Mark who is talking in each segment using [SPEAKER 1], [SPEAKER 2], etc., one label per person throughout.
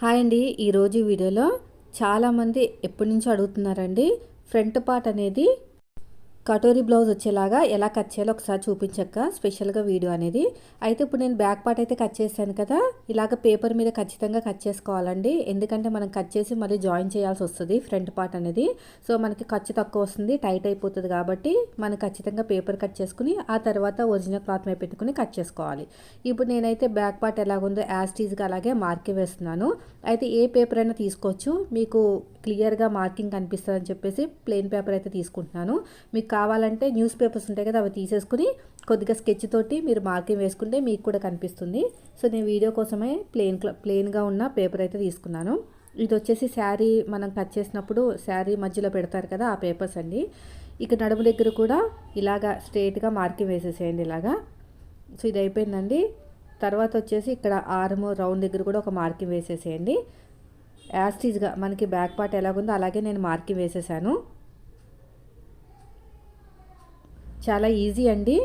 [SPEAKER 1] Hi అండి. ఈరోజు వీడియోలో చాలామంది ఎప్పటి నుంచో అడుగుతున్నారండి. ఫ్రంట్ పార్ట్ అనేది కటోరీ బ్లౌజ్ వచ్చేలాగా ఎలా కట్ చేయాలో ఒకసారి చూపించక్క స్పెషల్గా వీడియో అనేది. అయితే ఇప్పుడు నేను బ్యాక్ పార్ట్ అయితే కట్ చేశాను కదా ఇలాగ పేపర్ మీద ఖచ్చితంగా కట్ చేసుకోవాలండి. ఎందుకంటే మనం కట్ చేసి మళ్ళీ జాయిన్ చేయాల్సి వస్తుంది ఫ్రంట్ పార్ట్ అనేది. సో మనకి ఖర్చు తక్కువ వస్తుంది టైట్ అయిపోతుంది కాబట్టి మనం ఖచ్చితంగా పేపర్ కట్ చేసుకుని ఆ తర్వాత ఒరిజినల్ క్లాత్ మీద పెట్టుకుని కట్ చేసుకోవాలి. ఇప్పుడు నేనైతే బ్యాక్ పార్ట్ ఎలాగుందో యాస్టీజ్గా అలాగే మార్కింగ్ వేస్తున్నాను. అయితే ఏ పేపర్ అయినా తీసుకోవచ్చు. మీకు క్లియర్గా మార్కింగ్ కనిపిస్తుంది అని చెప్పేసి ప్లెయిన్ పేపర్ అయితే తీసుకుంటున్నాను. మీకు కావాలంటే న్యూస్ పేపర్స్ ఉంటాయి కదా అవి తీసేసుకుని కొద్దిగా స్కెచ్ తోటి మీరు మార్కింగ్ వేసుకుంటే మీకు కూడా కనిపిస్తుంది. సో నేను వీడియో కోసమే ప్లెయిన్ ప్లెయిన్గా ఉన్న పేపర్ అయితే తీసుకున్నాను. ఇది వచ్చేసి శారీ మనం కట్ చేసినప్పుడు శారీ మధ్యలో పెడతారు కదా ఆ పేపర్స్ అండి. ఇక నడుము దగ్గర కూడా ఇలాగా స్ట్రైట్గా మార్కింగ్ వేసేసేయండి ఇలాగా. సో ఇది అయిపోయిందండి. తర్వాత వచ్చేసి ఇక్కడ ఆర్మ్ రౌండ్ దగ్గర కూడా ఒక మార్కింగ్ వేసేసేయండి. యాస్టీజ్గా మనకి బ్యాక్ పార్ట్ ఎలాగుందో అలాగే నేను మార్కింగ్ వేసేసాను. చాలా ఈజీ అండి.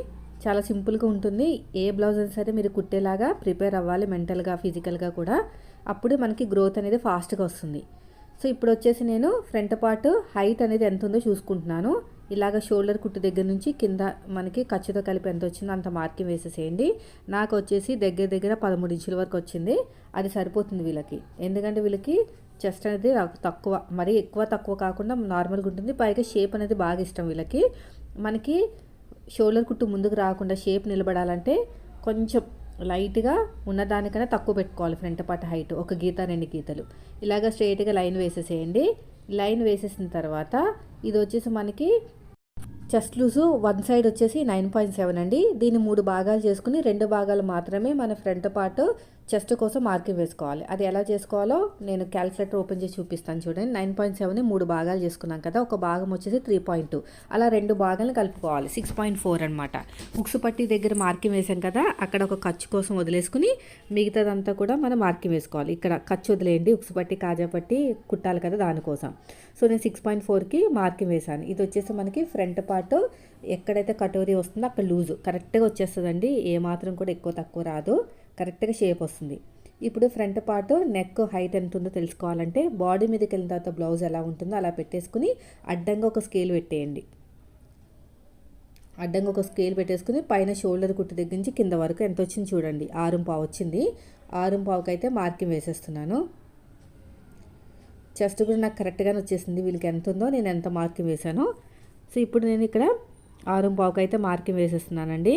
[SPEAKER 1] చాలా సింపుల్గా ఉంటుంది. ఏ బ్లౌజ్ అయినా సరే మీరు కుట్టేలాగా ప్రిపేర్ అవ్వాలి మెంటల్గా ఫిజికల్గా కూడా. అప్పుడు మనకి గ్రోత్ అనేది ఫాస్ట్గా వస్తుంది. సో ఇప్పుడు వచ్చేసి నేను ఫ్రంట్ పార్ట్ హైట్ అనేది ఎంత ఉందో చూసుకుంటున్నాను. ఇలాగ షోల్డర్ కుట్టు దగ్గర నుంచి కింద మనకి ఖర్చుతో కలిపి ఎంత వచ్చిందో అంత మార్కింగ్ వేసేసేయండి. నాకు వచ్చేసి దగ్గర దగ్గర పదమూడు ఇంచుల వరకు వచ్చింది. అది సరిపోతుంది వీళ్ళకి. ఎందుకంటే వీళ్ళకి చెస్ట్ అనేది తక్కువ మరీ ఎక్కువ తక్కువ కాకుండా నార్మల్గా ఉంటుంది. పైగా షేప్ అనేది బాగా ఇష్టం వీళ్ళకి. మనకి షోల్డర్ కుట్టు ముందుకు రాకుండా షేప్ నిలబడాలంటే కొంచెం లైట్గా ఉన్నదానికన్నా తక్కువ పెట్టుకోవాలి ఫ్రంట్ పార్ట్ హైట్. ఒక గీత రెండు గీతలు. ఇలాగ స్ట్రైట్గా లైన్ వేసేసేయండి. లైన్ వేసేసిన తర్వాత ఇది వచ్చేసి మనకి చెస్ట్ లూజు వన్ సైడ్ వచ్చేసి నైన్ పాయింట్ సెవెన్ అండి. దీన్ని మూడు భాగాలు చేసుకుని రెండు భాగాలు మాత్రమే మన ఫ్రంట్ పార్ట్ చెస్ట్ కోసం మార్కింగ్ వేసుకోవాలి. అది ఎలా చేసుకోవాలో నేను క్యాల్కులేటర్ ఓపెన్ చేసి చూపిస్తాను చూడండి. నైన్ పాయింట్ సెవెన్ మూడు భాగాలు చేసుకున్నాం కదా. ఒక భాగం వచ్చేసి త్రీ పాయింట్ టూ. అలా రెండు భాగాలను కలుపుకోవాలి. సిక్స్ పాయింట్ ఫోర్ అనమాట ఉక్సు పట్టి దగ్గర మార్కింగ్ వేసాం కదా. అక్కడ ఒక ఖర్చు కోసం వదిలేసుకుని మిగతాదంతా కూడా మనం మార్కింగ్ వేసుకోవాలి. ఇక్కడ ఖర్చు వదిలేయండి. ఉక్సు పట్టి కాజా పట్టి కుట్టాలి కదా దానికోసం. సో నేను సిక్స్ పాయింట్ ఫోర్కి మార్కింగ్ వేసాను ఇది వచ్చేసి మనకి ఫ్రంట్ పార్ట్. ఎక్కడైతే కటోరీ వస్తుందో అక్కడ లూజు. కరెక్ట్గా వచ్చేస్తుందండి. ఏమాత్రం కూడా ఎక్కువ తక్కువ రాదు. కరెక్ట్గా షేప్ వస్తుంది. ఇప్పుడు ఫ్రంట్ పార్ట్ నెక్ హైట్ ఎంత ఉందో తెలుసుకోవాలంటే బాడీ మీదకి వెళ్ళిన తర్వాత బ్లౌజ్ ఎలా ఉంటుందో అలా పెట్టేసుకుని అడ్డంగా ఒక స్కేల్ పెట్టేయండి. అడ్డంగా ఒక స్కేల్ పెట్టేసుకుని పైన షోల్డర్ కుట్టు దగ్గర నుంచి కింద వరకు ఎంత వచ్చింది చూడండి. ఆరుం పావు వచ్చింది. ఆరుం పావుకి అయితే మార్కింగ్ వేసేస్తున్నాను. చెస్ట్ కూడా నాకు కరెక్ట్గానే వచ్చేసింది. వీళ్ళకి ఎంత ఉందో నేను ఎంత మార్కింగ్ వేశానో. సో ఇప్పుడు నేను ఇక్కడ ఆరుం పావుకి అయితే మార్కింగ్ వేసేస్తున్నానండి.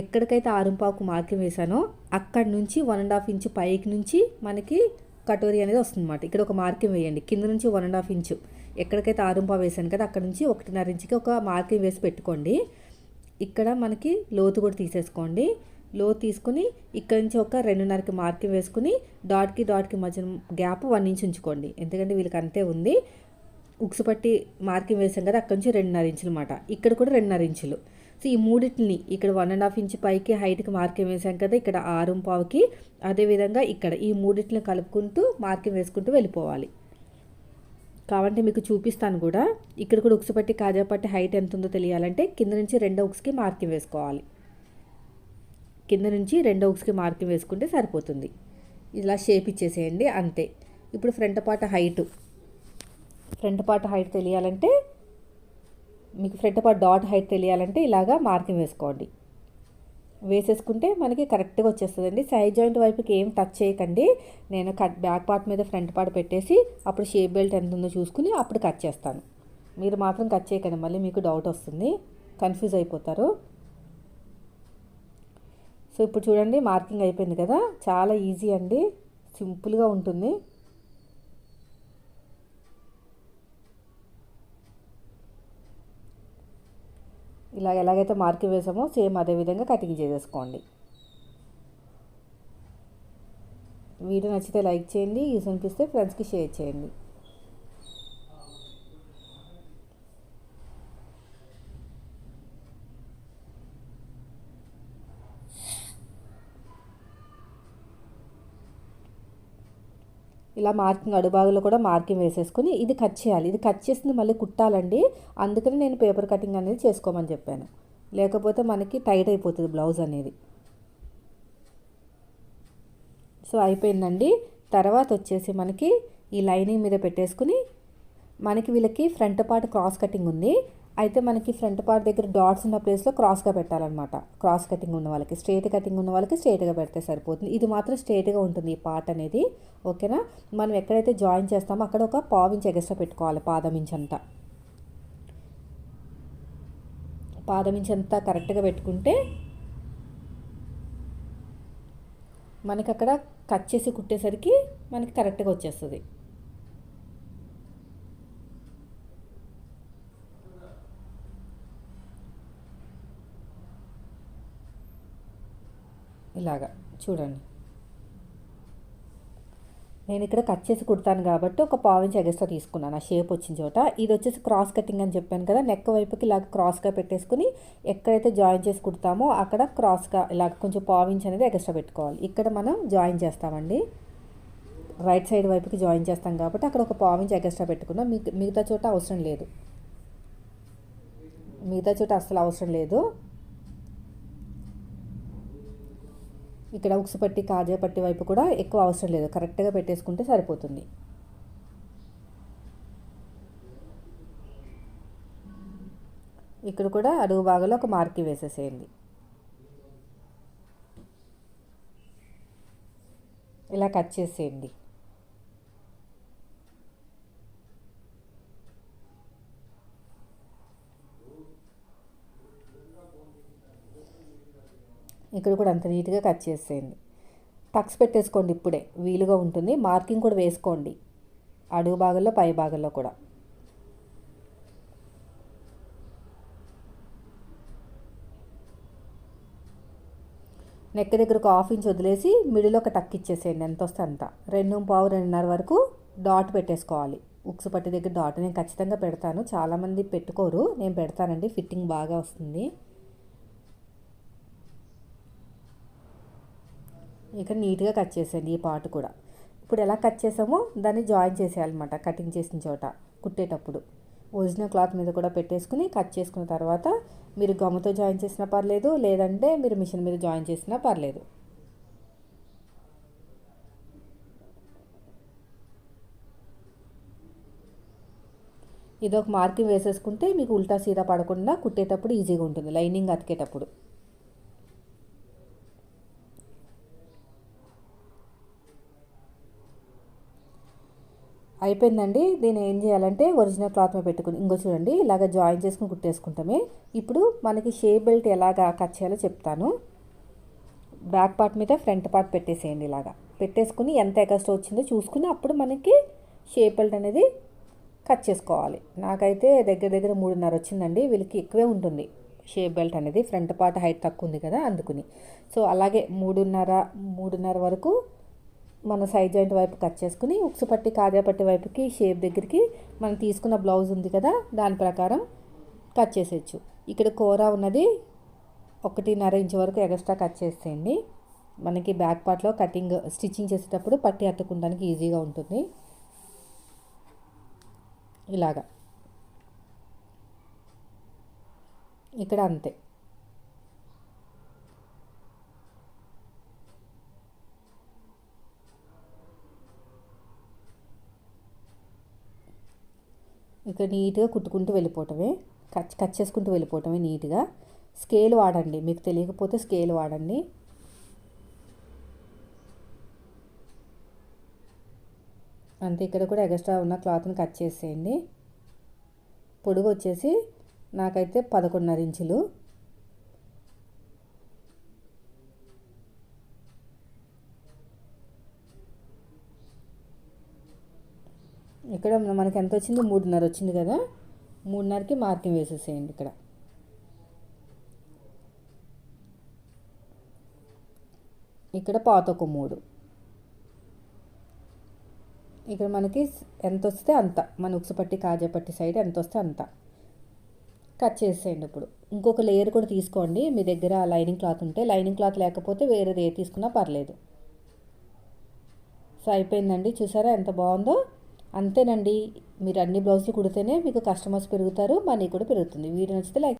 [SPEAKER 1] ఎక్కడికైతే ఆరుంపావుకు మార్కింగ్ వేసానో అక్కడి నుంచి వన్ అండ్ హాఫ్ ఇంచు పైకి నుంచి మనకి కటోరీ అనేది వస్తుందన్నమాట. ఇక్కడ ఒక మార్కింగ్ వేయండి. కింద నుంచి వన్ అండ్ హాఫ్ ఇంచు ఎక్కడికైతే ఆరుంపావు వేసాను కదా అక్కడ నుంచి ఒకటిన్నర ఇంచుకి ఒక మార్కింగ్ వేసి పెట్టుకోండి. ఇక్కడ మనకి లోతు కూడా తీసేసుకోండి. లోతు తీసుకుని ఇక్కడ నుంచి ఒక రెండున్నరకి మార్కింగ్ వేసుకుని డాట్కి డాట్కి మధ్య గ్యాప్ వన్ ఇంచ్ ఉంచుకోండి. ఎందుకంటే వీళ్ళకి అంతే ఉంది. ఉక్సు పట్టి మార్కింగ్ వేసాం కదా అక్కడ నుంచి రెండున్నర ఇంచులు అనమాట ఇక్కడ కూడా రెండున్నర ఇంచులు సో ఈ మూడింటిని ఇక్కడ వన్ అండ్ హాఫ్ ఇంచ్ పైకి హైట్కి మార్కింగ్ వేసాం కదా ఇక్కడ ఆరు పావుకి. అదేవిధంగా ఇక్కడ ఈ మూడింటిని కలుపుకుంటూ మార్కింగ్ వేసుకుంటూ వెళ్ళిపోవాలి. కావంటే మీకు చూపిస్తాను కూడా. ఇక్కడ కూడా ఉక్సు పట్టి హైట్ ఎంత ఉందో తెలియాలంటే కింద నుంచి రెండో ఉక్స్కి మార్కింగ్ వేసుకోవాలి. కింద నుంచి రెండో ఉక్స్కి మార్కింగ్ వేసుకుంటే సరిపోతుంది. ఇలా షేప్ ఇచ్చేసేయండి అంతే. ఇప్పుడు front part height front part height తెలియాలంటే మీకు ఫ్రంట్ పార్ట్ డాట్ హైట్ తెలియాలంటే ఇలాగా మార్కింగ్ వేసుకోండి. వేసేసుకుంటే మనకి కరెక్ట్గా వచ్చేస్తుందండి. సైడ్ జాయింట్ వైపుకి ఏం టచ్ చేయకండి. నేను కట్ బ్యాక్ పార్ట్ మీద ఫ్రంట్ పార్ట్ పెట్టేసి అప్పుడు షేప్ బెల్ట్ ఎంత ఉందో చూసుకుని అప్పుడు కట్ చేస్తాను. మీరు మాత్రం కట్ చేయకండి. మళ్ళీ మీకు డౌట్ వస్తుంది. కన్ఫ్యూజ్ అయిపోతారు. సో ఇప్పుడు చూడండి మార్కింగ్ అయిపోయింది కదా. చాలా ఈజీ అండి. సింపుల్గా ఉంటుంది. ఇలా ఎలాగైతే మార్కి వేసామో సేమ్ అదే విధంగా కటింగ్ చేసేసుకోండి. వీడియో నచ్చితే లైక్ చేయండి యూస్ అనిపిస్తే ఫ్రెండ్స్కి షేర్ చేయండి. ఇలా మార్కింగ్ అడుభాగంలో కూడా మార్కింగ్ వేసేసుకుని ఇది కట్ చేయాలి. ఇది కట్ చేసింది మళ్ళీ కుట్టాలండి. అందుకని నేను పేపర్ కటింగ్ అనేది చేసుకోమని చెప్పాను. లేకపోతే మనకి టైట్ అయిపోతుంది బ్లౌజ్ అనేది. సో అయిపోయిందండి. తర్వాత వచ్చేసి మనకి ఈ లైనింగ్ మీద పెట్టేసుకుని మనకి వీళ్ళకి ఫ్రంట్ పార్ట్ క్రాస్ కటింగ్ ఉంది. అయితే మనకి ఫ్రంట్ పార్ట్ దగ్గర డాట్స్ ఉన్న ప్లేస్లో క్రాస్గా పెట్టాలన్నమాట. క్రాస్ కటింగ్ ఉన్న వాళ్ళకి స్ట్రేట్ కటింగ్ ఉన్న వాళ్ళకి స్ట్రేట్గా పెడితే సరిపోతుంది. ఇది మాత్రం స్ట్రేట్గా ఉంటుంది ఈ పార్ట్ అనేది. ఓకేనా? మనం ఎక్కడైతే జాయిన్ చేస్తామో అక్కడ ఒక పావించి ఎగస్ట్రా పెట్టుకోవాలి పాదం ఇంచ్ అంతా. పాదం ఇంచ్ అంతా కరెక్ట్గా పెట్టుకుంటే మనకి అక్కడ కట్ చేసి కుట్టేసరికి మనకి కరెక్ట్గా వచ్చేస్తుంది. ఇలాగా. చూడండి. నేను ఇక్కడ కట్ చేసి కుడతాను కాబట్టి ఒక పావించి ఎగస్ట్రా తీసుకున్నాను. ఆ షేప్ వచ్చిన చోట. ఇది వచ్చేసి క్రాస్ కటింగ్ అని చెప్పాను కదా. నెక్ వైపుకి ఇలాగ క్రాస్గా పెట్టేసుకుని ఎక్కడైతే జాయిన్ చేసి కుడతామో అక్కడ క్రాస్గా ఇలాగ కొంచెం పావించ అనేది ఎగస్ట్రా పెట్టుకోవాలి. ఇక్కడ మనం జాయిన్ చేస్తామండి. రైట్ సైడ్ వైపుకి జాయిన్ చేస్తాం కాబట్టి అక్కడ ఒక పావించి ఎగస్ట్రా పెట్టుకున్నాం. మిగతా చోట అవసరం లేదు. మిగతా చోట అస్సలు అవసరం లేదు. ఇక్కడ ఉక్సు పట్టి కాజా పట్టి వైపు కూడా ఎక్కువ అవసరం లేదు. కరెక్ట్గా పెట్టేసుకుంటే సరిపోతుంది. ఇక్కడ కూడా అడుగు భాగంలో ఒక మార్కి వేసేసేయండి. ఇలా కట్ చేసేయండి. ఇక్కడ కూడా అంత నీట్గా కట్ చేసేయండి. టక్స్ పెట్టేసుకోండి ఇప్పుడే వీలుగా ఉంటుంది. మార్కింగ్ కూడా వేసుకోండి. అడుగు భాగంలో పై భాగంలో కూడా. నెక్ దగ్గర ఒక హాఫ్ ఇంచ్ వదిలేసి మిడిల్ ఒక టక్ ఇచ్చేసేయండి. ఎంత వస్తే అంత. రెండు పావు రెండున్నర వరకు డాట్ పెట్టేసుకోవాలి. ఉక్సు పట్టి దగ్గర డాట్. నేను ఖచ్చితంగా పెడతాను. చాలామంది పెట్టుకోరు. నేను పెడతానండి. ఫిట్టింగ్ బాగా వస్తుంది. ఇక్కడ నీట్గా కట్ చేసేయండి ఈ పార్ట్ కూడా. ఇప్పుడు ఎలా కట్ చేసామో దాన్ని జాయిన్ చేసేయాలన్నమాట కటింగ్ చేసిన చోట కుట్టేటప్పుడు. ఒరిజినల్ క్లాత్ మీద కూడా పెట్టేసుకుని కట్ చేసుకున్న తర్వాత మీరు గమ్ముతో జాయిన్ చేసినా పర్లేదు లేదంటే మీరు మిషన్ మీద జాయిన్ చేసినా పర్లేదు. ఇది ఒక మార్కింగ్ వేసేసుకుంటే మీకు ఉల్టా సీదా పడకుండా కుట్టేటప్పుడు ఈజీగా ఉంటుంది లైనింగ్ అతికేటప్పుడు. అయిపోయిందండి. దీన్ని ఏం చేయాలంటే ఒరిజినల్ క్లాత్ మీద పెట్టుకుని ఇంకో చూడండి ఇలాగ జాయిన్ చేసుకుని కుట్టేసుకుంటామే. ఇప్పుడు మనకి షేప్ బెల్ట్ ఎలాగ కట్ చేయాలో చెప్తాను. బ్యాక్ పార్ట్ మీద ఫ్రంట్ పార్ట్ పెట్టేసేయండి ఇలాగా. పెట్టేసుకుని ఎంత ఎగస్ట్ వచ్చిందో చూసుకుని అప్పుడు మనకి షేప్ బెల్ట్ అనేది కట్ చేసుకోవాలి. నాకైతే దగ్గర దగ్గర మూడున్నర వచ్చిందండి. వీళ్ళకి ఎక్కువే ఉంటుంది షేప్ బెల్ట్ అనేది. ఫ్రంట్ పార్ట్ హైట్ తక్కువ ఉంది కదా అందుకుని. సో అలాగే మూడున్నర మూడున్నర వరకు మన సైడ్ జాయింట్ వైపు కట్ చేసుకుని ఉక్సు పట్టి కాజాపట్టి వైపుకి షేప్ దగ్గరికి మనం తీసుకున్న బ్లౌజ్ ఉంది కదా దాని ప్రకారం కట్ చేసేయచ్చు. ఇక్కడ కూర ఉన్నది ఒకటిన్నర ఇంచు వరకు ఎక్స్ట్రా కట్ చేసేయండి. మనకి బ్యాక్ పార్ట్లో కటింగ్ స్టిచ్చింగ్ చేసేటప్పుడు పట్టి అట్టుకోవడానికి ఈజీగా ఉంటుంది. ఇలాగా. ఇక్కడ అంతే. ఇక నీట్గా కుట్టుకుంటూ వెళ్ళిపోవటమే. కట్ కట్ చేసుకుంటూ వెళ్ళిపోవటమే నీట్గా. స్కేల్ వాడండి. మీకు తెలియకపోతే స్కేల్ వాడండి. అంతే ఇక్కడ కూడా ఎక్స్ట్రా ఉన్న క్లాత్ని కట్ చేసేయండి. పొడుగు వచ్చేసి నాకైతే పదకొండున్నర ఇంచులు. ఇక్కడ మనకి ఎంత వచ్చింది మూడున్నర వచ్చింది కదా? మూడున్నరకి మార్కింగ్ వేసేసేయండి ఇక్కడ. ఇక్కడ పాత ఒక మూడు. ఇక్కడ మనకి ఎంత వస్తే అంత. మన ఉక్సపట్టి కాజాపట్టి సైడ్ ఎంత వస్తే అంత. కట్ చేసేయండి ఇప్పుడు. ఇంకొక లేయర్ కూడా తీసుకోండి. మీ దగ్గర లైనింగ్ క్లాత్ ఉంటే లైనింగ్ క్లాత్ లేకపోతే వేరేది ఏ తీసుకున్నా పర్లేదు. సో అయిపోయిందండి. చూసారా ఎంత బాగుందో? అంతేనండి. మీరు అన్ని బ్లౌజులు కుడితేనే మీకు కస్టమర్స్ పెరుగుతారు మనీ కూడా పెరుగుతుంది. వీడియో నచ్చితే లైక్